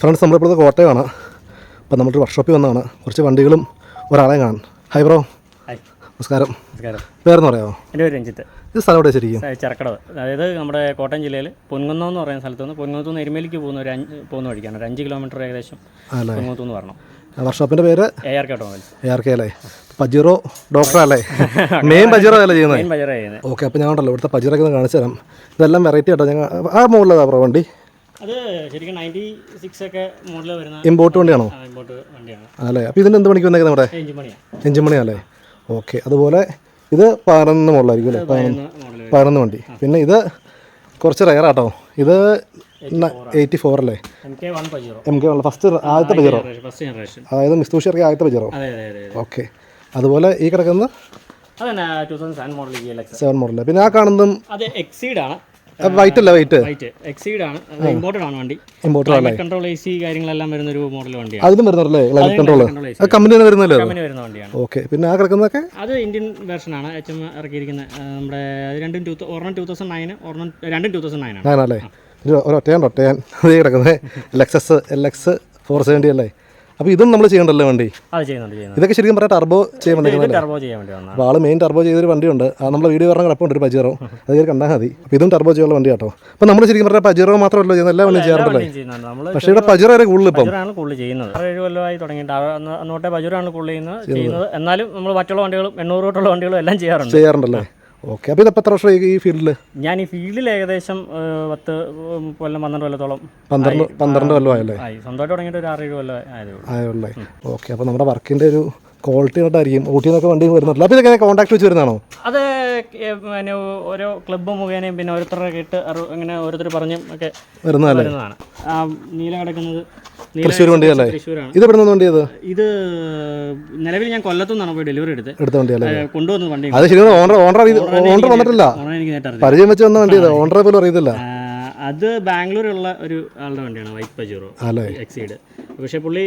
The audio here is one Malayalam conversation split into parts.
ഫ്രണ്ട്സ് നമ്മളിപ്പോഴത്തെ കോട്ടയമാണ് അപ്പം നമ്മളൊരു വർക്ക്ഷോപ്പിൽ വന്നതാണ് കുറച്ച് വണ്ടികളും ഒരാളെ കാണാൻ. ഹൈ ബ്രോ നമസ്കാരം. നമസ്കാരം. പേരെന്ന് പറയാമോ? എന്റെ പേര് രഞ്ജിത്ത്. ഇത് സ്ഥലം എവിടെ ശരിക്കും ചെറുക്കടവ് അതായത് നമ്മുടെ കോട്ടയം ജില്ലയിൽ പൊൻകുന്നം എന്ന് പറയുന്ന സ്ഥലത്ത് നിന്ന് പൊൻകുന്നത്തുനിന്ന് എരുമേലിക്ക് പോകുന്ന ഒരു അഞ്ച് പോകുന്ന വഴിക്കാണ്. ഒരു അഞ്ച് കിലോമീറ്റർ ഏകദേശം പൊൻകുന്നത്ത് നിന്ന് പറഞ്ഞു വർക്ക്ഷോപ്പിന്റെ പേര്? A R automobiles A R K അല്ലേ? പജിറോ ഡോക്ടർ അല്ലേ? മെയിൻ പജിറോ അല്ലേ ചെയ്യുന്നത്? ഓക്കെ അപ്പോൾ ഞാൻ ഉണ്ടല്ലോ ഇവിടുത്തെ പജിറൊക്കെ ഒന്ന് കാണിച്ചു തരാം ഇതെല്ലാം വെറൈറ്റി ആട്ടോ. ഞങ്ങൾ ആ മുകളിലതാ പ്രോ വണ്ടി? അത് ശരിക്കും നയന്റി സിക്സ് ഒക്കെ മോഡൽ വരുന്ന ഇമ്പോർട്ട് വണ്ടിയാണോ? ഇമ്പോർട്ട് വണ്ടിയാണ്. അല്ലേ അപ്പോൾ ഇതിന്റെ എന്ത് മണിക്ക് വന്നേക്കുന്നത് നമ്മുടെ എഞ്ചിൻ പണിയാണ് എഞ്ചിൻ ഓക്കെ അതുപോലെ ഇത് പതിനൊന്ന് മോഡലായിരിക്കും അല്ലേ? പതിനൊന്ന് പതിനൊന്ന് വണ്ടി. പിന്നെ ഇത് കുറച്ച് റയർ ആട്ടോ. ഇത് എയ്റ്റി ഫോർ അല്ലേ? എം കെ വൺ ഫസ്റ്റ് ആദ്യത്തെ ജനറേഷൻ അതായത് മിസ്തൂഷി ഇറക്കിയ ആദ്യത്തെ അതെ ഓക്കെ അതുപോലെ ഈ കിടക്കുന്ന സെവൻ മോഡൽ സെവൻ പിന്നെ ആ കാണുന്നതും അത് എക്സീഡ് ആണ്. വൈറ്റ് അല്ല വൈറ്റ് വൈറ്റ് എക്സീഡ് ആണ്. ഇമ്പോർട്ടഡ് ആണ് വണ്ടി. ഇമ്പോർട്ടർ അല്ലേ കൺട്രോൾ എ സി കാര്യങ്ങളെല്ലാം വരുന്ന ഒരു മോഡൽ വണ്ടിയാണ്. അതിലും വരുന്നല്ലേ ക്ലൈമറ്റ് കൺട്രോൾ control. AC. അത് കമ്പനി തന്നെ വരുന്നല്ലേ കമ്പനി വരുന്ന വണ്ടിയാണ്. ഓക്കെ പിന്നെ ആ കിടക്കുന്നതൊക്കെ? അത് ഇന്ത്യൻ വേർഷനാണ് എച്ച് എം ഇറക്കിയിരിക്കുന്നത് നമ്മുടെ രണ്ടും ടൂ ഒരെണ്ണം ടൂ തൗസൻഡ് നയൻ ഒരെണ്ണം രണ്ടും ടൂ തൗസൻഡ് നയൻ ആണ്. ആണല്ലേ ഒരു ഒരു ഒറ്റയാൻ. അതേ കിടക്കുന്നത് Lexus X S L X four seventy അല്ലേ? അപ്പോൾ ഇതും നമ്മൾ ചെയ്യണ്ടല്ലോ വണ്ടി? അത് ചെയ്യുന്നുണ്ട് ഇതൊക്കെ ശരിക്കും പറയാം ടർബോ ചെയ്യാൻ വേണ്ടി ടർബോ ചെയ്യാൻ വേണ്ടി വന്നതാണ്. അപ്പോൾ ആൾ മെയിൻ ടർബോ ചെയ്തൊരു വണ്ടിയുണ്ട്. നമ്മൾ വീഡിയോ പറഞ്ഞ കിടപ്പുണ്ട് ഒരു പജീറോ. അത് കയറി കണ്ടാൽ മതി. അപ്പോൾ ഇതും ടർബോ ചെയ്യാനുള്ള വണ്ടി കേട്ടോ അപ്പോൾ നമ്മൾ ശരിക്കും പറഞ്ഞാൽ പജീറോ മാത്രമല്ല ചെയ്യുന്നത് എല്ലാ വണ്ടിയും ചെയ്യാറുണ്ടല്ലോ? പക്ഷേ ഇവിടെ പജീറോ വരെ കൂടുതൽ ഇപ്പം. കൂടുതൽ ചെയ്യുന്നത്. ഏഴ് കൊല്ലമായി തുടങ്ങിയിട്ട്. കൂടുതൽ ചെയ്യുന്നത് ചെയ്യുന്നത്. എന്നാലും നമ്മൾ മറ്റുള്ള വണ്ടികളും എണ്ണൂറ് തൊട്ടുള്ള വണ്ടികളും എല്ലാം ചെയ്യാറുണ്ട്. ചെയ്യാറുണ്ടല്ലേ? ഓക്കെ. അപ്പോൾ ഇതിപ്പോൾ എത്ര വർഷം ഈ ഫീൽഡിൽ ഞാൻ ഈ ഫീൽഡിൽ ഏകദേശം പത്ത് കൊല്ലം പന്ത്രണ്ട് കൊല്ലത്തോളം പന്ത്രണ്ട് പന്ത്രണ്ട് കൊല്ലമായല്ലേ? ആയല്ലേ സ്വന്തമായിട്ട് തുടങ്ങിയിട്ട് ഒരു ആറ് ഏഴ് കൊല്ലം ആയതേ ഓക്കെ. അപ്പോൾ നമ്മുടെ വർക്കിന്റെ ഒരു ക്വാളിറ്റി ആയിരിക്കും ഊട്ടി നിന്നൊക്കെ വണ്ടി വരുന്നുണ്ടല്ലോ. അപ്പോൾ ഇതൊക്കെ കോൺടാക്ട് വെച്ച് വരുന്നതാണോ? അത് പിന്നെ ഓരോ ക്ലബ്ബ് മുഖേനയും പിന്നെ ഓരോരുത്തരുടെ കേട്ട് അറിവ് അങ്ങനെ ഓരോരുത്തർ പറഞ്ഞും ഒക്കെ വരുന്നതാണ്. ആ നീല കിടക്കുന്നത് തൃശ്ശൂർ വണ്ടിയല്ലേ? ഇത് എവിടെ നിന്ന് വണ്ടിയത്? ഇത് നിലവിൽ ഞാൻ കൊല്ലത്തു നിന്നാണ് പോയി ഡെലിവറി എടുത്ത് എടുത്ത വണ്ടിയല്ലേ? കൊണ്ടുവന്ന വണ്ടി അത് ശരിക്കും ഓണർ ഓണർ ഓണർ വന്നിട്ടില്ല. പരിചയം വെച്ച് വന്ന വണ്ടിയത് ഓണറെ പോലും അറിയത്തില്ല. അത് ബാംഗ്ലൂരുള്ള ഒരു ആളുടെ വണ്ടിയാണ് വൈറ്റ് പജീറോ എക്സൈഡ് പക്ഷെ പക്ഷേ പുള്ളി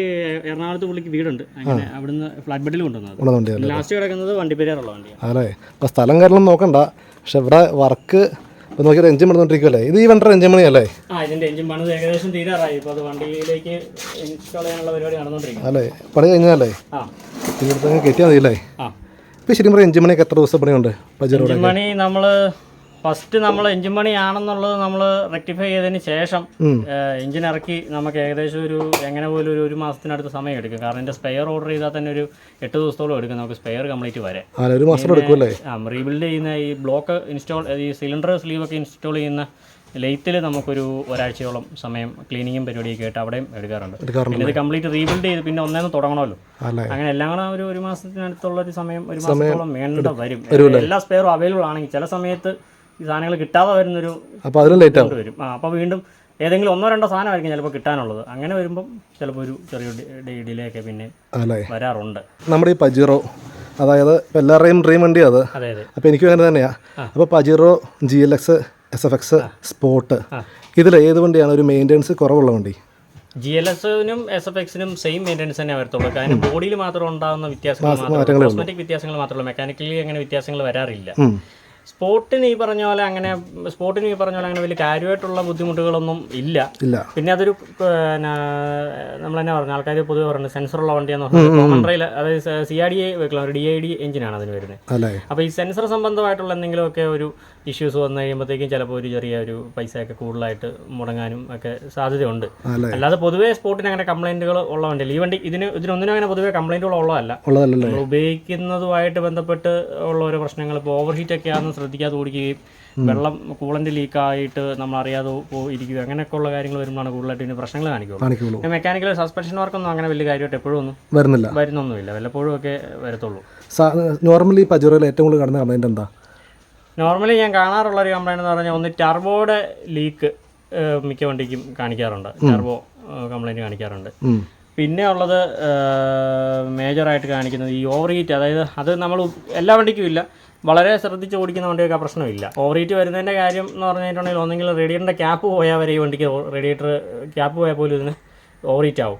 എറണാകുളത്ത് പുള്ളിക്ക് വീടുണ്ട്. അങ്ങനെ അവിടുന്ന് ഫ്ലാറ്റ് ബെഡിൽ കൊണ്ടുവന്നത്. ലാസ്റ്റ് കിടക്കുന്നത് വണ്ടിപ്പെരിയാറുള്ള വണ്ടിയാണ്. അല്ലേ? അപ്പോൾ സ്ഥലം കാരണം നോക്കണ്ട. പക്ഷെ ഇവിടെ വർക്ക് ഇപ്പോൾ നോക്കിയാൽ എഞ്ചിൻ പണിതുകൊണ്ടിരിക്കുമല്ലേ ഇത് ഈ വണ്ടിയുടെ എഞ്ചിൻ പണിയല്ലേ? ആ എഞ്ചിൻ പണിത് ഏകദേശം തീരാറായി. ഇപ്പോൾ അത് വണ്ടിയിലേക്ക് ഇൻസ്റ്റാൾ ചെയ്യാനുള്ള പരിപാടി നടന്നുകൊണ്ടിരിക്കും അല്ലേ? പണി കഴിഞ്ഞാലേ ആ. ഇവിടുത്തെ മതിയല്ലേ? ആ. ഇപ്പോൾ ശരിക്കും പറയാം എഞ്ചിൻ മണിയൊക്കെ എത്ര ദിവസം പണിയുണ്ട്? പജറോടെ മണി നമ്മൾ ഫസ്റ്റ് നമ്മൾ എഞ്ചിൻ പണി ആണെന്നുള്ളത് നമ്മൾ റെക്ടിഫൈ ചെയ്തതിന് ശേഷം എഞ്ചിൻ ഇറക്കി നമുക്ക് ഏകദേശം ഒരു എങ്ങനെ പോലും ഒരു ഒരു മാസത്തിനടുത്ത് സമയം എടുക്കും. കാരണം എന്റെ സ്പെയർ ഓർഡർ ചെയ്താൽ തന്നെ ഒരു എട്ട് ദിവസത്തോളം എടുക്കും നമുക്ക് സ്പെയർ കംപ്ലീറ്റ് വരെ. ഒരു മാസം എടുക്കുമല്ലേ ആ റീബിൽഡ് ചെയ്യുന്ന ഈ ബ്ലോക്ക് ഇൻസ്റ്റാൾ ഈ സിലിണ്ടർ സ്ലീവൊക്കെ ഇൻസ്റ്റാൾ ചെയ്യുന്ന ലെയ്ത്തിൽ നമുക്കൊരു ഒരാഴ്ചയോളം സമയം ക്ലീനിങ്ങും പരിപാടിയൊക്കെ ആയിട്ട് അവിടെയും എടുക്കാറുണ്ട്. പിന്നെ ഇത് കംപ്ലീറ്റ് റീബിൽഡ് ചെയ്ത് പിന്നെ ഒന്നേന്ന് തുടങ്ങണമല്ലോ. അങ്ങനെ എല്ലാം കൂടെ ഒരു ഒരു മാസത്തിനടുത്തുള്ള ഒരു സമയം ഒരു മാസത്തോളം വേണ്ട വരും. എല്ലാ സ്പെയറും അവൈലബിൾ ആണെങ്കിൽ ചില സമയത്ത് ഈ സാധനങ്ങൾ കിട്ടാതെ വരുന്നൊരു അപ്പോൾ അതിലും ലേറ്റ് ആവും. വരും. ആ അപ്പോൾ വീണ്ടും ഏതെങ്കിലും ഒന്നോ രണ്ടോ സാധനമായിരിക്കും ചിലപ്പോൾ കിട്ടാനുള്ളത്. അങ്ങനെ വരുമ്പം ചിലപ്പോൾ ഒരു ചെറിയ ഡിലേ ഒക്കെ പിന്നെ വരാറുണ്ട്. നമ്മുടെ ഈ പജീറോ അതായത് എല്ലാവരുടെയും ഡ്രീം വണ്ടി അത്. അപ്പോൾ എനിക്ക് അങ്ങനെ തന്നെയാണ് അപ്പോൾ Pajero G L X S F X sport ഇതിൽ ഏത് വണ്ടിയാണ് ഒരു മെയിന്റെനൻസ് കുറവുള്ള വണ്ടി? ജി എൽ എസിനും എസ് എഫ് എക്സിനും സെയിം മെയിന്റെനൻസ് തന്നെ വരത്തുള്ളൂ. കാരണം ബോഡിയിൽ മാത്രം ഉണ്ടാകുന്ന വ്യത്യാസങ്ങൾ മാത്രമേ കോസ്മെറ്റിക് വ്യത്യാസങ്ങൾ മാത്രമേ മെക്കാനിക്കലി അങ്ങനെ വ്യത്യാസങ്ങൾ വരാറില്ല. സ്പോർട്ടിന് ഈ പറഞ്ഞ പോലെ അങ്ങനെ സ്പോർട്ടിന് ഈ പറഞ്ഞ പോലെ അങ്ങനെ വലിയ കാര്യമായിട്ടുള്ള ബുദ്ധിമുട്ടുകളൊന്നും ഇല്ല. ഇല്ല. പിന്നെ അതൊരു നമ്മൾ തന്നെ പറഞ്ഞു ആൾക്കാർ പൊതുവെ പറഞ്ഞു സെൻസറുള്ള വണ്ടിയാന്ന് പറഞ്ഞാൽ കോമൺ റെയിൽ അതായത് സി ആർ ഡി എ ഒരു ഡി ഐ ഡി എഞ്ചിനാണ് അതിന് വരുന്നത്. അപ്പൊ അപ്പോൾ ഈ സെൻസർ സംബന്ധമായിട്ടുള്ള എന്തെങ്കിലുമൊക്കെ ഒരു ഇഷ്യൂസ് വന്നു കഴിയുമ്പോഴത്തേക്കും ചിലപ്പോൾ ഒരു ചെറിയ ഒരു പൈസയൊക്കെ കൂടുതലായിട്ട് മുടങ്ങാനും ഒക്കെ സാധ്യതയുണ്ട്. അല്ലാതെ പൊതുവേ സ്പോർട്ടിന് അങ്ങനെ കംപ്ലൈന്റുകൾ ഉള്ള വണ്ടിയില്ല. ഈ വണ്ടി ഇതിന് ഇതിനൊന്നിനും അങ്ങനെ പൊതുവേ കംപ്ലൈന്റുകൾ ഉള്ളതല്ല. നമ്മൾ ഉപയോഗിക്കുന്നതുമായിട്ട് ബന്ധപ്പെട്ട് ഉള്ള ഓരോ പ്രശ്നങ്ങൾ ഇപ്പോൾ ഓവർ ഹീറ്റ് ഒക്കെ ആണെന്ന് ശ്രദ്ധിക്കാതെ ഓടിക്കുകയും വെള്ളം കൂളന്റ് ലീക്കായിട്ട് നമ്മൾ അറിയാതെ ഇരിക്കുകയും അങ്ങനെയൊക്കെ ഉള്ള കാര്യങ്ങൾ വരുമ്പോഴാണ് കൂടുതലായിട്ട് ഇതിന് പ്രശ്നങ്ങൾ കാണിക്കുള്ളൂ. മെക്കാനിക്കൽ സസ്പെൻഷൻ വർക്കൊന്നും അങ്ങനെ വലിയ കാര്യമായിട്ട് എപ്പോഴും ഒന്നും വരുന്നില്ല. വരുന്നൊന്നുമില്ല. വല്ലപ്പോഴും ഒക്കെ വരത്തുള്ളൂ. നോർമലി പജീറോയിൽ ഏറ്റവും കൂടുതൽ കാണുന്ന കംപ്ലൈന്റ് എന്താ? നോർമലി ഞാൻ കാണാറുള്ള ഒരു കംപ്ലൈന്റ് എന്ന് പറഞ്ഞാൽ ഒന്ന് ടർബോയുടെ ലീക്ക് മിക്ക വണ്ടിക്കും കാണിക്കാറുണ്ട്. ടർബോ കംപ്ലൈന്റ് കാണിക്കാറുണ്ട്. പിന്നെ ഉള്ളത് മേജറായിട്ട് കാണിക്കുന്നത് ഈ ഓവർ ഹീറ്റ് അതായത് അത് നമ്മൾ എല്ലാ വണ്ടിക്കും ഇല്ല. വളരെ ശ്രദ്ധിച്ച് ഓടിക്കുന്ന വണ്ടിയൊക്കെ പ്രശ്നമില്ല. ഓവർ ഹീറ്റ് വരുന്നതിന്റെ കാര്യം എന്ന് പറഞ്ഞിട്ടുണ്ടെങ്കിൽ ഒന്നെങ്കിൽ റേഡിയേറ്ററിന്റെ ക്യാപ്പ് പോയാൽ വരെ ഈ വണ്ടിക്ക് റേഡിയേറ്റർ ക്യാപ്പ് പോയാൽ പോലും ഇതിന് ഓവർ ഹീറ്റ് ആവും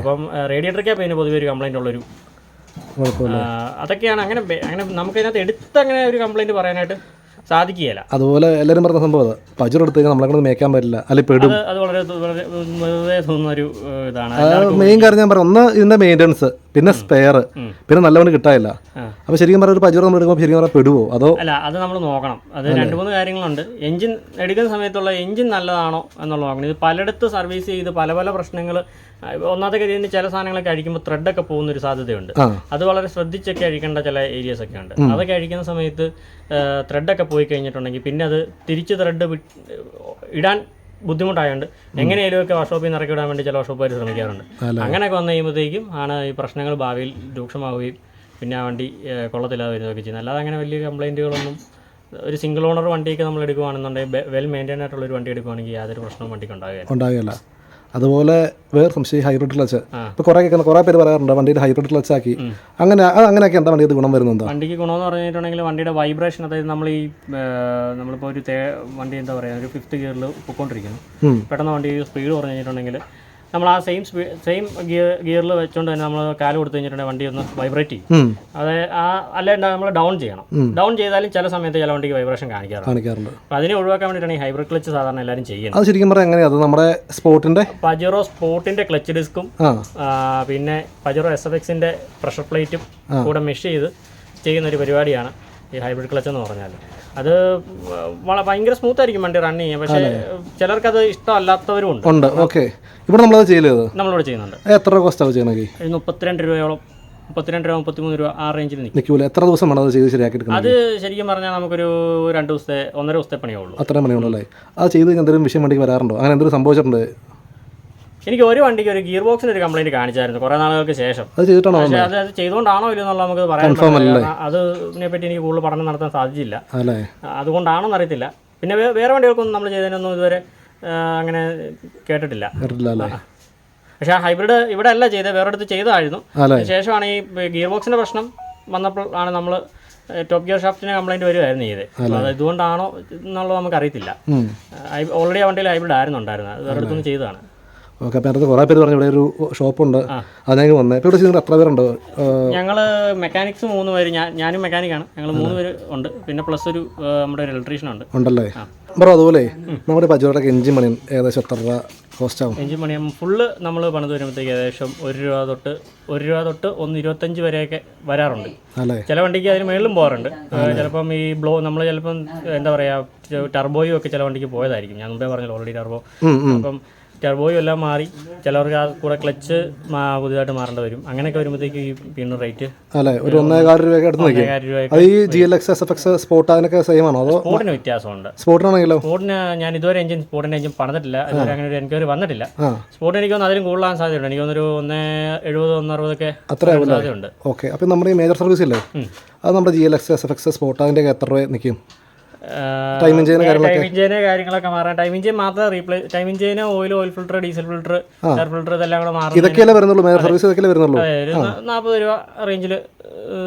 അപ്പം റേഡിയേറ്റർ ക്യാപ്പ് ഇതിന് പൊതുവെ ഒരു കംപ്ലൈന്റ് ഉള്ളൊരു അതൊക്കെയാണ് അങ്ങനെ അങ്ങനെ നമുക്ക് ഇതിനകത്ത് എടുത്ത് അങ്ങനെ ഒരു കംപ്ലൈന്റ് പറയാനായിട്ട് സാധിക്കുകയില്ല. അതുപോലെ എല്ലാവരും പറഞ്ഞ സംഭവം പജർ എടുത്ത് കഴിഞ്ഞാൽ നമ്മളെ കൊണ്ട് മേക്കാൻ പറ്റില്ല. അല്ലെങ്കിൽ പെടും. അത് വളരെ വളരെ വെറുതെ തോന്നുന്ന ഒരു ഇതാണ്. മെയിൻ കാര്യം ഞാൻ പറയാം. ഒന്ന് ഇതിന്റെ മെയിന്റെനൻസ് പിന്നെ സ്പെയർ പിന്നെ നല്ലവണ്ണം കിട്ടാനില്ല. അപ്പോൾ ശരിക്കും പറഞ്ഞാൽ ഒരു പജർ നമ്മൾ എടുക്കുമ്പോൾ ശരിക്കും പറഞ്ഞാൽ പെടുവോ? അതോ അല്ല അത് നമ്മൾ നോക്കണം. അത് രണ്ട് മൂന്ന് കാര്യങ്ങളുണ്ട്. എഞ്ചിൻ എടുക്കുന്ന സമയത്തുള്ള എഞ്ചിൻ നല്ലതാണോ എന്നുള്ളത് നോക്കണം ഇത് പലയിടത്ത് സർവീസ് ചെയ്ത് പല പല പ്രശ്നങ്ങൾ ഒന്നാമത്തെ കാര്യം ചില സാധനങ്ങളൊക്കെ അഴിക്കുമ്പോൾ ത്രെഡൊക്കെ പോകുന്ന ഒരു സാധ്യതയുണ്ട്. അത് വളരെ ശ്രദ്ധിച്ചൊക്കെ അഴിക്കേണ്ട ചില ഏരിയസ് ഒക്കെ ഉണ്ട്. അതൊക്കെ അഴിക്കുന്ന സമയത്ത് ത്രെഡൊക്കെ പോയി കഴിഞ്ഞിട്ടുണ്ടെങ്കിൽ പിന്നെ അത് തിരിച്ച് ത്രെഡ് ഇടാൻ ബുദ്ധിമുട്ടായതുകൊണ്ട് എങ്ങനെയെങ്കിലുമൊക്കെ വർഷോപ്പിൽ നിന്ന് ഇറക്കി വിടാൻ വേണ്ടി ചില വർഷോപ്പുകാർ ശ്രമിക്കാറുണ്ട്. അങ്ങനെയൊക്കെ വന്നു കഴിയുമ്പോഴത്തേക്കും ആണ് ഈ പ്രശ്നങ്ങൾ ഭാവിയിൽ രൂക്ഷമാവുകയും പിന്നെ ആ വണ്ടി കൊള്ളത്തില്ലാതെ വരുന്നതൊക്കെ ചെയ്യുന്നത്. അല്ലാതെ അങ്ങനെ വലിയ കംപ്ലൈന്റുകളൊന്നും ഒരു സിംഗിൾ ഓണർ വണ്ടിയൊക്കെ നമ്മൾ എടുക്കുകയാണെന്നുണ്ടെങ്കിൽ വെൽ മെയിന്റൈൻ ആയിട്ടുള്ള ഒരു വണ്ടി എടുക്കുകയാണെങ്കിൽ യാതൊരു പ്രശ്നവും വണ്ടിക്ക് ഉണ്ടാകുകയില്ല അതുപോലെ വേറെ സംശയം ഹൈബ്രിഡ് ക്ലച്ച്. ഇപ്പൊ ഇപ്പോൾ കുറേ കേൾക്കുന്ന കുറേ പേര് പറയാറുണ്ട് വണ്ടിയുടെ ഹൈബ്രിഡ് ക്ലച്ച് ആക്കി. അങ്ങനെ അത് അങ്ങനെയൊക്കെ എന്താ വണ്ടിയുടെ ഗുണം വരുന്നത് വണ്ടിക്ക് ഗുണം എന്ന് പറഞ്ഞിട്ടുണ്ടെങ്കിൽ വണ്ടിയുടെ വൈബ്രേഷൻ അതായത് നമ്മൾ ഈ നമ്മളിപ്പോ നമ്മളിപ്പോൾ ഒരു തേ വണ്ടി എന്താ പറയുക ഒരു ഫിഫ്ത് ഗിയറിൽ പൊയ്ക്കൊണ്ടിരിക്കുന്നു. പെട്ടെന്ന് വണ്ടി സ്പീഡ് പറഞ്ഞിട്ടുണ്ടെങ്കിൽ കഴിഞ്ഞിട്ടുണ്ടെങ്കിൽ നമ്മൾ ആ സെയിം സ്പീഡ് സെയിം ഗിയർ ഗിയറിൽ വെച്ചുകൊണ്ട് തന്നെ നമ്മൾ കാൽ കൊടുത്തു കഴിഞ്ഞിട്ടുണ്ടെങ്കിൽ വണ്ടി ഒന്ന് വൈബ്രേറ്റ് ചെയ്യും. അതെ ആ അല്ലാണ്ട് നമ്മൾ ഡൗൺ ചെയ്യണം. ഡൗൺ ചെയ്താലും ചില സമയത്ത് ചില വണ്ടിക്ക് വൈബ്രേഷൻ കാണിക്കാറുണ്ട്. അപ്പൊ അപ്പോൾ അതിനെ ഒഴിവാക്കാൻ വേണ്ടിയിട്ടാണ് ഈ ഹൈബ്രിഡ് ക്ലച്ച് സാധാരണ എല്ലാവരും ചെയ്യുന്നത്. അത് ശരിക്കും പറയാം എങ്ങനെയാണ് നമ്മുടെ സ്പോർട്ടിന്റെ പജറോ സ്പോർട്ടിന്റെ ക്ലച്ച് ഡിസ്കും പിന്നെ പജറോ എസ് എഫ് എക്സിന്റെ പ്രഷർ പ്ലേറ്റും കൂടെ മെഷ് ചെയ്ത് ചെയ്യുന്ന ഒരു പരിപാടിയാണ്. ഈ ഹൈബ്രിഡ് ക്ലച്ച് എന്ന് പറഞ്ഞാൽ. അത് ഭയങ്കര സ്മൂത്ത് ആയിരിക്കും വണ്ടി റൺ ചെയ്യാൻ. പക്ഷേ ചിലർക്കത് ഇഷ്ടമല്ലാത്തവരും ഉണ്ട്. ഉണ്ട്. ഓക്കെ ഇവിടെ നമ്മളത് ചെയ്യലത് നമ്മളിവിടെ ചെയ്യുന്നുണ്ട്. എത്ര കോസ്റ്റ് ചെയ്യണമെങ്കിൽ ഒരു മുപ്പത്തിരണ്ട് രൂപയോളം. മുപ്പത്തിരണ്ട് രൂപ മുപ്പത്തിമൂന്ന് രൂപ ആ റേഞ്ചിൽ നിൽക്കും എത്ര ദിവസം വേണം അത് ചെയ്ത് ശരിയാക്കി അത് ശരിക്കും പറഞ്ഞാൽ നമുക്കൊരു രണ്ട് ദിവസത്തെ ഒന്നര ദിവസത്തെ പണിയേ ഉള്ളൂ. പണിയുള്ളൂ അല്ലേ? അത് ചെയ്ത് കഴിഞ്ഞാൽ എന്തെങ്കിലും വിഷയം വണ്ടിക്ക് വരാറുണ്ടോ? അങ്ങനെ എന്തെങ്കിലും സംഭവിച്ചിട്ടുണ്ട്? എനിക്ക് ഒരു വണ്ടിക്ക് ഒരു ഗിയർ ബോക്സിന് ഒരു കംപ്ലൈന്റ് കാണിച്ചായിരുന്നു കുറെ നാളുകൾക്ക് ശേഷം. അത് ചെയ്തിട്ടാണോ പക്ഷേ അത് അത് ചെയ്തുകൊണ്ടാണോ ഇല്ലെന്നുള്ള നമുക്ക് പറയാൻ പറ്റില്ല. കാരണം അതിനെ പറ്റി എനിക്ക് കൂടുതൽ പഠനം നടത്താൻ സാധിച്ചില്ല. അല്ലേ? അതുകൊണ്ടാണോന്ന് അറിയത്തില്ല. പിന്നെ വേ- വേറെ വണ്ടികൾക്കൊന്നും നമ്മൾ ചെയ്തതിനൊന്നും ഇതുവരെ ആ, അങ്ങനെ കേട്ടിട്ടില്ല. കേട്ടില്ല അല്ലേ? പക്ഷേ ആ ഹൈബ്രിഡ് ഇവിടെ അല്ല ചെയ്തത് വേറെ അടുത്ത് ചെയ്തതായിരുന്നു. അല്ലേ? ശേഷമാണ് ഈ ഗിയർ ബോക്സിന്റെ പ്രശ്നം വന്നപ്പോൾ ആണ് നമ്മൾ ടോപ്പ് ഗിയർ ഷാഫ്റ്റിന് കംപ്ലൈന്റ് വരുമായിരുന്നു ചെയ്തത്. അപ്പോൾ അത് ഇതുകൊണ്ടാണോ എന്നുള്ളത് നമുക്ക് അറിയത്തില്ല ഉം. ഓൾറെഡി ആ വണ്ടിയിൽ ഹൈബ്രിഡ് ആയിരുന്നു ഉണ്ടായിരുന്നത് അത് വേറെ അടുത്തൊന്നും ചെയ്തതാണ്. ഓക്കെ അപ്പം അടുത്ത് കുറേ പേര് പറഞ്ഞു ഇവിടെ ഒരു ഷോപ്പുണ്ട്. അതിനേക്ക് വന്നേ. ഇപ്പോൾ ഇവിടെ എത്ര പേരുണ്ടോ? ഞങ്ങൾ മെക്കാനിക്സ് മൂന്ന് പേര് ഞാൻ ഞാനും മെക്കാനിക്കാണ്. ഞങ്ങൾ മൂന്ന് പേര് ഉണ്ട്. പിന്നെ പ്ലസ് ഒരു നമ്മുടെ ഒരു ഇലക്ട്രീഷ്യൻ ഉണ്ട്. ഉണ്ടല്ലേ? ബ്രോ അതുപോലെ നമ്മുടെ പജുറൊക്കെ എഞ്ചിൻ മണി ഏകദേശം എത്ര രൂപ കോസ്റ്റ് ആവും? എഞ്ചിൻ മണി ഫുള്ള് നമ്മൾ പണിത് വരുമ്പോഴത്തേക്ക് ഏകദേശം ഒരു രൂപ തൊട്ട് ഒരു രൂപ തൊട്ട് ഒന്ന് ഇരുപത്തഞ്ച് വരെയൊക്കെ വരാറുണ്ട്. ചില വണ്ടിക്ക് അതിന് മേളിലും പോകാറുണ്ട്. ചിലപ്പം ഈ ബ്ലോ നമ്മൾ ചിലപ്പം എന്താ പറയുക ടർബോയും ഒക്കെ ചില വണ്ടിക്ക് പോയതായിരിക്കും. ഞാൻ മുമ്പേ പറഞ്ഞല്ലോ ഓൾറെഡി ടർബോ. അപ്പം ടർബോയും എല്ലാം മാറി ചിലവർക്ക് ആ കൂടെ ക്ലച്ച് പുതിയതായിട്ട് മാറേണ്ടി വരും. അങ്ങനെയൊക്കെ വരുമ്പോഴത്തേക്ക് ഈ പിന്നെ റേറ്റ് അല്ലേ? ഒരു ഒന്നേകാൽ രൂപയൊക്കെ അടുത്ത് നിൽക്കും. ഒന്നേകാൽ ഈ G L X S F X sport അതിനൊക്കെ സെയിം ആണോ? അതോ സ്പോർട്ടിന് വ്യത്യാസമുണ്ട്. സ്പോട്ടിനാണെങ്കിലോ ഞാൻ ഇതുവരെ എഞ്ചിൻ സ്പോർട്ടിന്റെ എഞ്ചിൻ പണിതിട്ടില്ല. ഇതുവരെ അങ്ങനെ ഒരു എൻക്വയറി വന്നിട്ടില്ല. ആ. സ്പോർട്ട് എനിക്ക് തോന്നുന്നു അതിലും കൂടുതലാൻ സാധ്യതയുണ്ട്. എനിക്ക് തോന്നുന്നു ഒരു ഒന്ന് എഴുപത് ഒന്ന് അറുപതൊക്കെ അത്ര സാധ്യതയുണ്ട്. ഓക്കെ അപ്പം നമ്മുടെ ഈ മേജർ സർവീസ് ഇല്ലേ? അത് നമ്മുടെ G L X S F X sport എത്ര രൂപ നിൽക്കും? കാര്യങ്ങളൊക്കെ? മാറാൻ. ടൈം ഇഞ്ചിൻ മാത്രം replace time ഇഞ്ചിന് oil oil filter diesel filter air filter ഇതെല്ലാം കൂടെ മാറും ഇതൊക്കെയല്ലേ വരുന്നുള്ളൂ? മേജർ സർവീസ് ഇതൊക്കെയല്ലേ വരുന്നുള്ളൂ? ഒരു നാൽപ്പത് രൂപ റേഞ്ചിൽ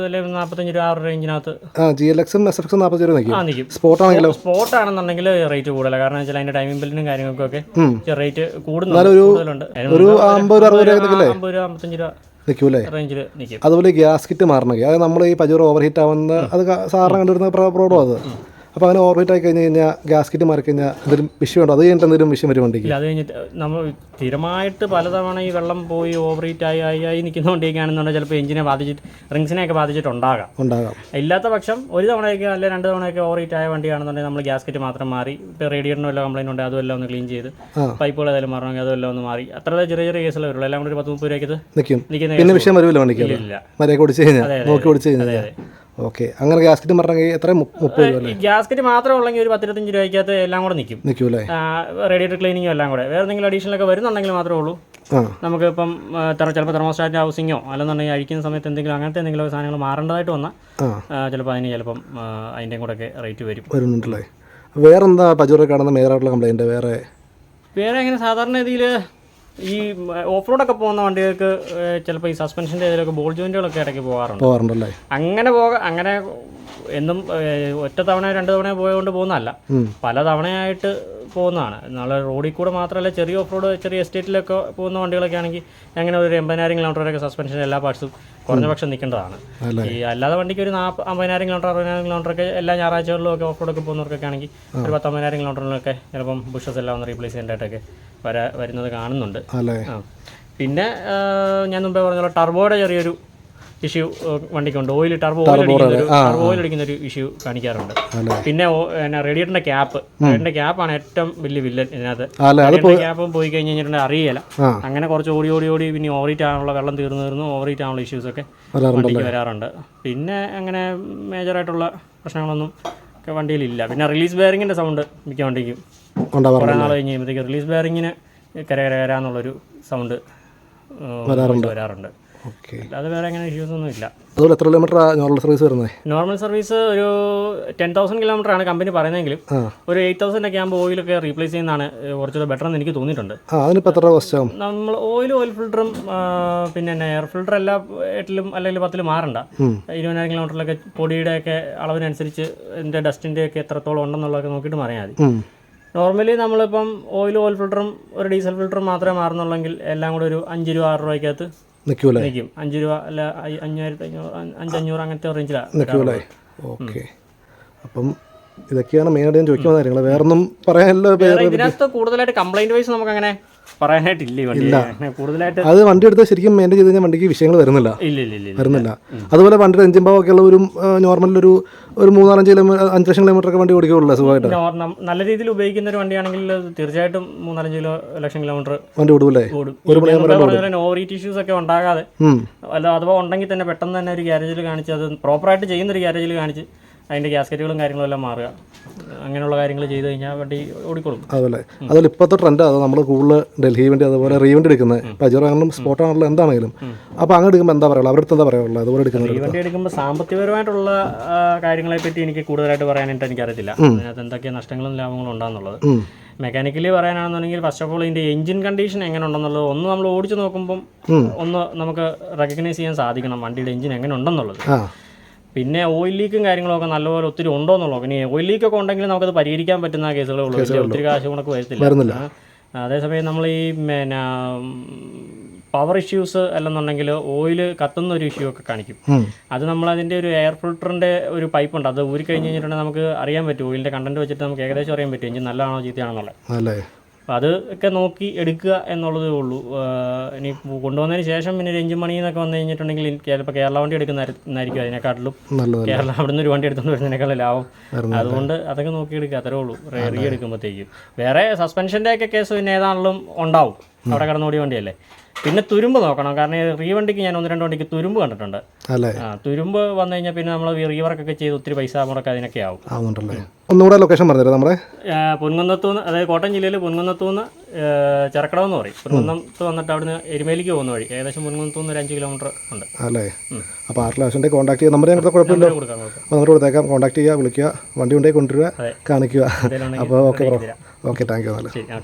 അല്ലെങ്കിൽ നാൽപ്പത്തഞ്ച് രൂപ ആ ഒരു റേഞ്ചിനകത്ത് ആ ജി എൽ എക്സും എസ് എഫ് എക്സും നാൽപ്പത് രൂപ നിൽക്കും. സ്പോട്ട് ആണെങ്കിലോ? സ്പോട്ട് ആണെന്നുണ്ടെങ്കിൽ റേറ്റ് കൂടുതലാണ് കാരണം വെച്ചാൽ അതിന്റെ ടൈമിംഗ് ബില്ലിനും കാര്യങ്ങൾക്കൊക്കെ റേറ്റ് കൂടുതലുണ്ട്. ഒരു അമ്പത് രൂപ അറുപത് രൂപ നിൽക്കില്ലേ? അമ്പത് രൂപ അമ്പത്തഞ്ച് രൂപ നിൽക്കൂലേ അതുപോലെ ഗ്യാസ് കിറ്റ് മാറണമെങ്കിൽ അത് നമ്മൾ ഈ പജോർ ഓവർ ഹീറ്റ് ആവുന്ന അത് സാധാരണ കണ്ടുവരുന്ന പ്രോബ്ലം അത്. അപ്പോൾ അങ്ങനെ ഓർബിറ്റ് ആയി കഴിഞ്ഞ് കഴിഞ്ഞാൽ ഗ്യാസ് കിറ്റ് മാറി കഴിഞ്ഞാൽ എന്തെങ്കിലും വിഷയം ഉണ്ടോ? അത് കഴിഞ്ഞിട്ട് എന്തെങ്കിലും വിഷയം വരും ഇല്ല അത് കഴിഞ്ഞിട്ട് നമ്മൾ സ്ഥിരമായിട്ട് പലതവണ ഈ വെള്ളം പോയി ഓവർഹീറ്റ് ആയി ആയി ആയി നിൽക്കുന്ന വണ്ടിയൊക്കെയാണെന്നുണ്ടെങ്കിൽ ചിലപ്പോൾ എഞ്ചിനെ ബാധിച്ചിട്ട് റിങ്സിനെ റിങ്സിനെയൊക്കെ ബാധിച്ചിട്ടുണ്ടാകാം. ഉണ്ടാകാം. ഇല്ലാത്ത പക്ഷം ഒരു തവണയൊക്കെ അല്ലെങ്കിൽ രണ്ട് തവണയൊക്കെ ഓവർഹീറ്റ് ആയ വണ്ടിയാണെന്നുണ്ടെങ്കിൽ നമ്മൾ ഗ്യാസ് കിറ്റ് മാത്രം മാറി ഇപ്പോൾ റേഡിയേറ്ററിന് വല്ല കംപ്ലൈന്റ് ഉണ്ട് അതുമെല്ലാം ഒന്ന് ക്ലീൻ ചെയ്ത്. പൈപ്പുകൾ ഏതായാലും മാറണമെങ്കിൽ അതുമെല്ലാം ഒന്ന് മാറി. അത്ര ചെറിയ ചെറിയ കേസുകൾ വരുള്ളൂ എല്ലാം കൂടി ഒരു പത്ത് മുപ്പത് രൂപയ്ക്ക് നിൽക്കും പിന്നെ വിഷയം വരില്ല വണ്ടിക്ക്. അത് ഇല്ല. ഓടിച്ച് കഴിഞ്ഞാൽ നോക്കി ഓടിച്ച് കഴിഞ്ഞാൽ അതെ. ഓക്കെ. അങ്ങനെ ഗ്യാസ് കിറ്റ് മാറണമെങ്കിൽ എത്ര മുപ്പത് രൂപ അല്ലേ? ഈ ഗ്യാസ് കിറ്റ് മാത്രം ഉള്ളെങ്കിൽ ഒരു പത്തിരുപത്തഞ്ച് രൂപയ്ക്കകത്ത് എല്ലാം കൂടെ നിൽക്കും അല്ലേ റേഡിയേറ്റർ ക്ലീനിങ്ങും എല്ലാം കൂടെ. വേറെ എന്തെങ്കിലും അഡീഷണൽ ഒക്കെ വരുന്നുണ്ടെങ്കിൽ മാത്രമേ ഉള്ളൂ. നമുക്ക് ഇപ്പം ചിലപ്പോൾ തെർമോസ്റ്റാറ്റ് ഹൗസിങ്ങോ അല്ലെന്നുണ്ടെങ്കിൽ അഴിക്കുന്ന സമയത്ത് എന്തെങ്കിലും അങ്ങനത്തെ എന്തെങ്കിലും സാധനങ്ങൾ മാറേണ്ടതായിട്ട് വന്നാൽ ചിലപ്പോൾ അതിന് ചിലപ്പം അതിന്റെയും കൂടെ ഒക്കെ റേറ്റ് വരും. വരുന്നുണ്ടല്ലേ? വേറെന്താ പജൂറിൽ കാണുന്ന മേജറായിട്ടുള്ള കംപ്ലൈന്റ് വേറെ? വേറെ അങ്ങനെ സാധാരണ രീതിയിൽ ഈ ഓഫ് റോഡൊക്കെ പോകുന്ന വണ്ടികൾക്ക് ചിലപ്പോൾ ഈ സസ്പെൻഷന്റെ ഇതിലൊക്കെ ബോൾ ജോയിന്റുകളൊക്കെ ഇടയ്ക്ക് പോകാറുണ്ട്. പോകാറുണ്ടല്ലേ? അങ്ങനെ പോക അങ്ങനെ എന്നും ഒറ്റ തവണ രണ്ട് തവണ പോയതുകൊണ്ട് പോകുന്നതല്ല. പല തവണയായിട്ട് പോകുന്നതാണ്. നാളെ റോഡിൽ കൂടെ മാത്രമല്ല ചെറിയ ഓഫ് റോഡ് ചെറിയ എസ്റ്റേറ്റിലൊക്കെ പോകുന്ന വണ്ടികളൊക്കെ ആണെങ്കിൽ അങ്ങനെ ഒരു എൺപതിനായിരം കിലോമീറ്റർ വരെയൊക്കെ സസ്പെൻഷൻ എല്ലാ പാർട്സും കുറഞ്ഞ പക്ഷം നിൽക്കേണ്ടതാണ്. ഈ അല്ലാതെ വണ്ടിക്ക് ഒരു നാൽപ്പ അമ്പതിനായിരം കിലോമീറ്റർ അറുപതിനായിരം കിലോമീറ്ററൊക്കെ എല്ലാ ഞായറാഴ്ചകളിലും ഒക്കെ ഓഫ് റോഡൊക്കെ പോകുന്നവർക്കൊക്കെ ആണെങ്കിൽ ഒരു പത്തൊമ്പതിനായിരം കിലോമീറ്ററിലൊക്കെ ചിലപ്പം ബുഷസ് എല്ലാം ഒന്ന് റീപ്ലേസ് ചെയ്യേണ്ടതായിട്ടൊക്കെ വരാ വരുന്നത് കാണുന്നുണ്ട്. അല്ലേ? ആ. പിന്നെ ഞാൻ മുമ്പേ പറഞ്ഞ ടർബോയുടെ ചെറിയൊരു ഇഷ്യൂ വണ്ടിക്കുണ്ട്. ഓയിൽ ടർബോ ഓയിൽ അടിക്കുന്ന ഒരു ടർബോ ഓയിൽ അടിക്കുന്ന ഒരു ഇഷ്യൂ കാണിക്കാറുണ്ട്. പിന്നെ റേഡിയേറ്ററിന്റെ ക്യാപ്പ്. റേഡിയേറ്ററിന്റെ ക്യാപ്പാണ് ഏറ്റവും വലിയ വില്ലൻ ഇതിനകത്ത്. ക്യാപ്പ് പോയി കഴിഞ്ഞ് കഴിഞ്ഞിട്ടുണ്ടെങ്കിൽ അറിയില്ല അങ്ങനെ കുറച്ച് ഓടി ഓടി ഓടി പിന്നെ ഓവറീറ്റ് ആണുള്ള വെള്ളം തീർന്നു തീർന്നു ഓവറീറ്റ് ആണുള്ള ഇഷ്യൂസ് ഒക്കെ വണ്ടിക്ക് വരാറുണ്ട്. പിന്നെ അങ്ങനെ മേജറായിട്ടുള്ള പ്രശ്നങ്ങളൊന്നും ഒക്കെ വണ്ടിയിലില്ല. പിന്നെ റിലീസ് ബെയറിങ്ങിന്റെ സൗണ്ട് മിക്ക വണ്ടിക്കും കുറേ നാൾ കഴിഞ്ഞ് കഴിയുമ്പോഴത്തേക്ക് റിലീസ് ബെയറിങ്ങിന് കര കര കര എന്നുള്ളൊരു സൗണ്ട് വരാറുണ്ട്. അല്ലാതെ വേറെ അങ്ങനെ ഇഷ്യൂസ് ഒന്നും ഇല്ല. അതുപോലെ എത്ര കിലോമീറ്റർ നോർമൽ സർവീസ് വരുന്നത്? നോർമൽ സർവീസ് ഒരു ടെൻ തൗസൻഡ് കിലോമീറ്റർ ആണ് കമ്പനി പറയുന്നതെങ്കിലും ഒരു എയ്റ്റ് തൗസൻഡ് ഒക്കെ ആകുമ്പോൾ ഓയിലൊക്കെ റീപ്ലേസ് ചെയ്യുന്നതാണ് കുറച്ചുകൂടെ ബെറ്റർ എന്ന് എനിക്ക് തോന്നിയിട്ടുണ്ട്. അതിനിപ്പോൾ എത്ര കോസ്റ്റ് ആകും നമ്മൾ ഓയിൽ ഓയിൽ ഫിൽറ്ററും പിന്നെ എയർ ഫിൽറ്റർ എല്ലാ എട്ടിലും അല്ലെങ്കിൽ പത്തിലും മാറണ്ട. ഇരുപതിനായിരം കിലോമീറ്ററിലൊക്കെ പൊടിയുടെ ഒക്കെ അളവിനനുസരിച്ച് എന്റെ ഡസ്റ്റിന്റെ ഒക്കെ എത്രത്തോളം ഉണ്ടെന്നുള്ളതൊക്കെ നോക്കിയിട്ട് പറയാൻ മതി. നോർമലി നമ്മളിപ്പം ഓയിൽ ഓയിൽ ഫിൽറ്ററും ഒരു ഡീസൽ ഫിൽറ്ററും മാത്രമേ മാറുന്നുള്ളെങ്കിൽ എല്ലാം കൂടെ ഒരു അഞ്ച് രൂപ ആറ് രൂപയ്ക്കകത്ത് നിൽക്കൂലേ? നിൽക്കും. അഞ്ച് രൂപ അല്ല അഞ്ഞായിരത്തി അഞ്ഞൂറ് അഞ്ചഞ്ഞൂറ് അങ്ങനത്തെ റേഞ്ചിലാണ് നിൽക്കൂലേ? ഓക്കെ. അപ്പം ഇതൊക്കെയാണ് മെയിനായിട്ട് ഞാൻ ചോദിക്കുന്ന കാര്യങ്ങൾ വേറൊന്നും പറയാനല്ലോ ഇതിനകത്ത് കൂടുതലായിട്ട് കംപ്ലൈന്റ് വൈസ് നമുക്ക് അങ്ങനെ പറയാനായിട്ടില്ല വണ്ടി. കൂടുതലായിട്ട് അത് വണ്ടി എടുത്ത് ശരിക്കും മെയിന്റെയിൻ ചെയ്ത് കഴിഞ്ഞാൽ വണ്ടിക്ക് വിഷയങ്ങൾ വരുന്നില്ല. ഇല്ല ഇല്ല വരുന്നില്ല. അതുപോലെ വണ്ടിയുടെ എഞ്ചിൻ ഭാഗമൊക്കെ ഉള്ള ഒരു നോർമൽ ഒരു ഒരു മൂന്നാലഞ്ച് കിലോമീറ്റർ അഞ്ച് ലക്ഷം കിലോമീറ്റർ ഒക്കെ വണ്ടി ഓടിക്കുള്ളൂ സുഖമായിട്ട്. നല്ല രീതിയിൽ ഉപയോഗിക്കുന്ന ഒരു വണ്ടിയാണെങ്കിൽ തീർച്ചയായിട്ടും മൂന്നാലഞ്ച് കിലോ ലക്ഷം കിലോമീറ്റർ വണ്ടി ഓടുമല്ലേ ഓടും. ഓവർ ഈറ്റ് ഇഷ്യൂസ് ഒക്കെ ഉണ്ടാകാതെ അല്ല അഥവാ ഉണ്ടെങ്കിൽ തന്നെ പെട്ടെന്ന് തന്നെ ഒരു ഗ്യാരേജിൽ കാണിച്ച് അത് പ്രോപ്പറായിട്ട് ചെയ്യുന്ന ഒരു ഗ്യാരേജിൽ കാണിച്ച് അതിന്റെ ഗ്യാസ്കറ്റുകളും കാര്യങ്ങളും എല്ലാം മാറുക. അങ്ങനെയുള്ള കാര്യങ്ങൾ ചെയ്ത് കഴിഞ്ഞാൽ വണ്ടി ഓടിക്കോളും. അതല്ലേ? അതുപോലെ ഇപ്പോഴത്തെ ട്രെൻഡ് അത് നമ്മൾ കൂടുതൽ ഡൽഹി വണ്ടി അതുപോലെ റീവണ്ടി എടുക്കുന്നത്. സ്പോട്ട് ആണെങ്കിലും എന്താണെങ്കിലും. അപ്പോൾ അങ്ങനെ എടുക്കുമ്പോൾ എന്താ പറയുക അവരുടെ എന്താ പറയുള്ളൂ അതുപോലെ എടുക്കുന്നത് റീ വണ്ടി എടുക്കുമ്പോൾ സാമ്പത്തികപരമായിട്ടുള്ള കാര്യങ്ങളെ പറ്റി എനിക്ക് കൂടുതലായിട്ട് പറയാനായിട്ട് എനിക്കറിയത്തില്ല. അതിനകത്ത് എന്തൊക്കെ നഷ്ടങ്ങളും ലാഭങ്ങളും ഉണ്ടാകുന്നുള്ളത്. മെക്കാനിക്കലി പറയാനാണെന്നുണ്ടെങ്കിൽ ഫസ്റ്റ് ഓഫ് ഓൾ ഇതിന്റെ എഞ്ചിൻ കണ്ടീഷൻ എങ്ങനെ ഉണ്ടെന്നുള്ളത് ഒന്ന് നമ്മൾ ഓടിച്ചു നോക്കുമ്പം ഒന്ന് നമുക്ക് റെക്കഗ്നൈസ് ചെയ്യാൻ സാധിക്കണം വണ്ടിയുടെ എഞ്ചിൻ എങ്ങനെ ഉണ്ടെന്നുള്ളത് പിന്നെ ഓയിൽ ലീക്കും കാര്യങ്ങളൊക്കെ നല്ലപോലെ ഒത്തിരി ഉണ്ടോ എന്നുള്ളത് ഇനി ഓയിൽ ലീക്ക് ഒക്കെ ഉണ്ടെങ്കിൽ നമുക്കത് പരിഹരിക്കാൻ പറ്റുന്ന കേസുകളെ ഉള്ളൂ. വലിയ ഒത്തിരി കാശ് കണക്ക് വരത്തില്ല. അതേസമയം നമ്മൾ ഈ പിന്നെ പവർ ഇഷ്യൂസ് അല്ലെന്നുണ്ടെങ്കിൽ ഓയിൽ കത്തുന്ന ഒരു ഇഷ്യൂ ഒക്കെ കാണിക്കും. അത് നമ്മൾ അതിന്റെ ഒരു എയർ ഫിൽറ്ററിന്റെ ഒരു പൈപ്പ് ഉണ്ട്. അത് ഊരി കഴിഞ്ഞ് കഴിഞ്ഞിട്ടുണ്ടെങ്കിൽ നമുക്ക് അറിയാൻ പറ്റും. ഓയിലിന്റെ കണ്ടന്റ് വെച്ചിട്ട് നമുക്ക് ഏകദേശം അറിയാൻ പറ്റും. എഞ്ചിൻ നല്ലതാണോ ചീത്തയാണെന്നുള്ളത് അപ്പോൾ അത് ഒക്കെ നോക്കി എടുക്കുക എന്നുള്ളതേ ഉള്ളൂ. ഇനി കൊണ്ടുവന്നതിന് ശേഷം പിന്നെ ഒരു എഞ്ചിൻ മണി എന്നൊക്കെ വന്നു കഴിഞ്ഞിട്ടുണ്ടെങ്കിൽ ചിലപ്പോൾ കേരള വണ്ടി എടുക്കുന്നതായിരിക്കും അതിനെക്കാട്ടിലും. കേരള അവിടെ നിന്ന് ഒരു വണ്ടി എടുത്തുകൊണ്ട് വരുന്നതിനേക്കാളും ലാഭം. അതുകൊണ്ട് അതൊക്കെ നോക്കി എടുക്കുക. അത്രേ ഉള്ളൂ. റേറി എടുക്കുമ്പോഴത്തേക്കും വേറെ സസ്പെൻഷന്റെ ഒക്കെ കേസ് പിന്നെ ഏതാണെങ്കിലും ഉണ്ടാവും. അവിടെ കിടന്നോടിയ വണ്ടിയല്ലേ? പിന്നെ തുരുമ്പ് നോക്കണം. കാരണം ഈ റീ വണ്ടിക്ക് ഞാൻ ഒന്ന് രണ്ട് വണ്ടിക്ക് തുരുമ്പ് കണ്ടിട്ടുണ്ട്. അല്ലേ? ആ തുരുമ്പ് വന്നു കഴിഞ്ഞാൽ പിന്നെ നമ്മൾ റീവർക്കൊക്കെ ചെയ്ത് ഒത്തിരി പൈസ മുടക്കം അതിനൊക്കെ ആവും. ആവുന്നുണ്ടല്ലേ? ഒന്നുകൂടെ ലൊക്കേഷൻ പറഞ്ഞുതരാം നമ്മുടെ. പൊൻകുന്നത്തുനിന്ന് അതായത് കോട്ടയം ജില്ലയിൽ പൊൻകുന്നത്തുനിന്ന് ചെറക്കടം എന്ന് പറയും. പൊൻകുന്നത്ത് വന്നിട്ട് അവിടുന്ന് എരുമേലിക്ക് പോകുന്ന വഴി. ഏകദേശം പൊൻകുന്നത്തുനിന്ന് ഒരു അഞ്ച് കിലോമീറ്റർ ഉണ്ട്. അല്ലേ? അപ്പോൾ ആറ് ആവശ്യമുണ്ടെങ്കിൽ കോൺടാക്ട് ചെയ്യാം നമ്മുടെ കുഴപ്പമില്ല. നമ്മുടെ കൊടുത്തേക്കാം. കോൺടാക്ട് ചെയ്യുക വിളിക്കുക. വണ്ടി ഉണ്ടെങ്കിൽ കൊണ്ടുവരിക കാണിക്കുക. അപ്പോൾ ഓക്കെ. ഓക്കെ താങ്ക് യു നല്ല